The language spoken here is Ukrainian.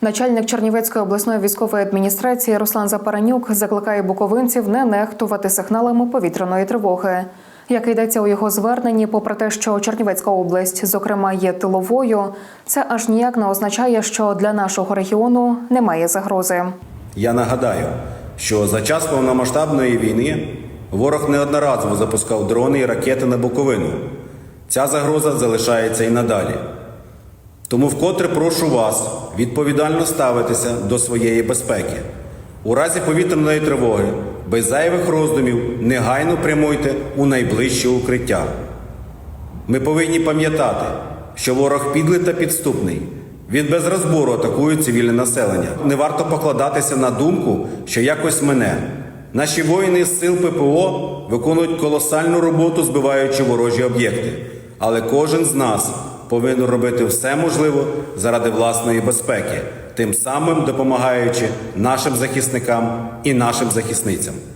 Начальник Чернівецької обласної військової адміністрації Руслан Запаранюк закликає буковинців не нехтувати сигналами повітряної тривоги. Як йдеться у його зверненні, попри те, що Чернівецька область, зокрема, є тиловою, це аж ніяк не означає, що для нашого регіону немає загрози. Я нагадаю, що за час повномасштабної війни ворог неодноразово запускав дрони і ракети на Буковину. Ця загроза залишається і надалі. Тому вкотре прошу вас відповідально ставитися до своєї безпеки. У разі повітряної тривоги, без зайвих роздумів, негайно прямуйте у найближче укриття. Ми повинні пам'ятати, що ворог підлий та підступний. Він без розбору атакує цивільне населення. Не варто покладатися на думку, що якось мене. Наші воїни з сил ППО виконують колосальну роботу, збиваючи ворожі об'єкти. Але кожен з нас повинен робити все можливе заради власної безпеки, тим самим допомагаючи нашим захисникам і нашим захисницям.